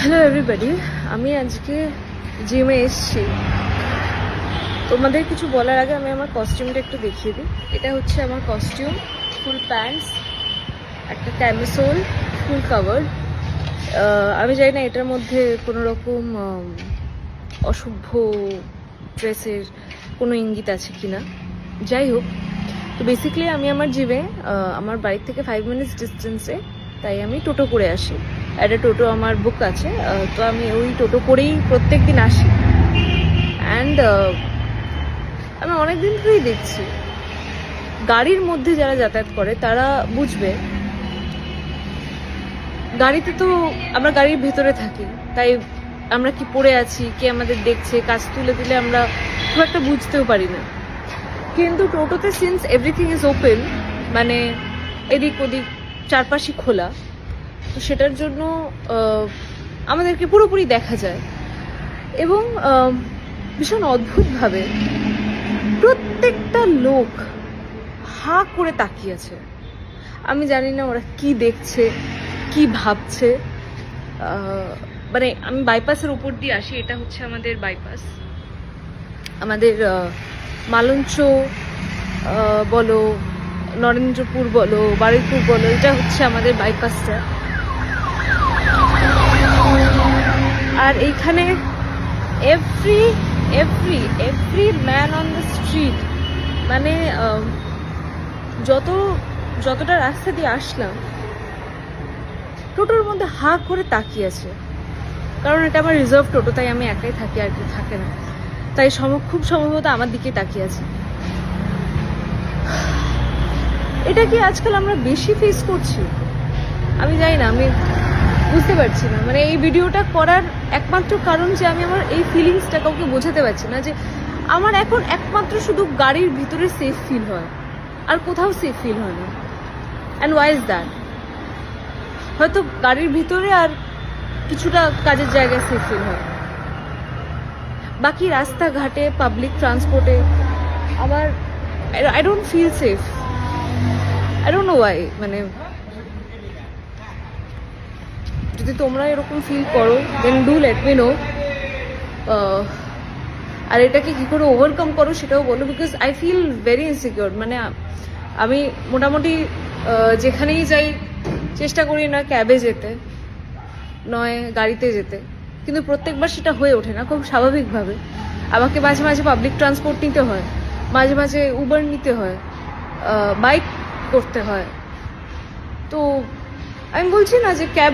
Hello everybody আমি আজকে জিমে এসছি। তোমাদের কিছু বলার আগে আমি আমার কস্টিউমটা একটু দেখিয়ে দিই। এটা হচ্ছে আমার কস্টিউম ফুল প্যান্টস একটা ক্যামিসোল ফুল কাভার আমি জানি না এটার মধ্যে কোনো রকম অসভ্য ড্রেসের কোনো ইঙ্গিত আছে কি না যাই হোক, তো বেসিক্যালি আমি আমার জিমে আমার বাড়ির থেকে ফাইভ মিনিটস ডিস্টেন্সে তাই আমি টোটো করে আসি। একটা টোটো আমার বুক আছে তো আমি ওই টোটো করেই প্রত্যেক দিন আসি। অ্যান্ড আমি অনেক দিন ধরেই দেখছি, গাড়ির মধ্যে যারা যাতায়াত করে তারা বুঝবে, গাড়িতে তো আমরা গাড়ির ভেতরে থাকি, তাই আমরা কি পড়ে আছি, কে আমাদের দেখছে, কাজ তুলে দিলে আমরা খুব একটা বুঝতেও পারি না। কিন্তু টোটোতে সিন্স এভরিথিং ইজ ওপেন মানে এদিক ওদিক চারপাশে খোলা তো সেটার জন্য আমাদেরকে পুরোপুরি দেখা যায়। এবং ভীষণ অদ্ভুতভাবে প্রত্যেকটা লোক হা করে তাকিয়েছে আমি জানি না ওরা কি দেখছে, কি ভাবছে। মানে আমি বাইপাসের উপর দিয়ে আসি, এটা হচ্ছে আমাদের বাইপাস আমাদের মালঞ্চ বলো, নরেন্দ্রপুর বলো, বারুইপুর বলো, এটা হচ্ছে আমাদের বাইপাসটা আর এইখানে every every every man on the street মানে যত, যতটা রাস্তা দিয়ে আসলাম, টোটোর মধ্যে হা করে তাকিয়ে আছে। কারণ এটা আমার রিজার্ভ টোটো, তাই আমি একাই থাকি আর কি থাকে না। তাই সম, খুব সম্ভবত আমার দিকে তাকিয়ে আছে। এটা কি আজকাল আমরা বেশি ফেস করছি? আমি জানি না, আমি বুঝতে পারছি না। মানে এই ভিডিওটা করার একমাত্র কারণ যে আমি আমার এই ফিলিংসটা কাউকে বোঝাতে পারছি না যে আমার এখন একমাত্র শুধু গাড়ির ভিতরে সেফ ফিল হয়। আর কোথাও সেফ ফিল হয় না। অ্যান্ড ওয়াই ইজ দ্যাট হয়তো গাড়ির ভিতরে আর কিছুটা কাজের জায়গায় সেফ ফিল হয়। বাকি রাস্তাঘাটে পাবলিক ট্রান্সপোর্টে আমার I don't feel safe I don't know why মানে যদি তোমরা এরকম ফিল করো then do let me know আর এটাকে কী করে ওভারকাম করো সেটাও বলো because I feel very insecure মানে আমি মোটামুটি যেখানেই যাই, চেষ্টা করি না ক্যাবে যেতে, নয় গাড়িতে যেতে। কিন্তু প্রত্যেকবার সেটা হয়ে ওঠে না, খুব স্বাভাবিকভাবে। আমাকে মাঝে মাঝে পাবলিক ট্রান্সপোর্ট নিতে হয়, মাঝে মাঝে উবার নিতে হয় বাইক করতে হয়। তো আমি বলছি না যে ক্যাব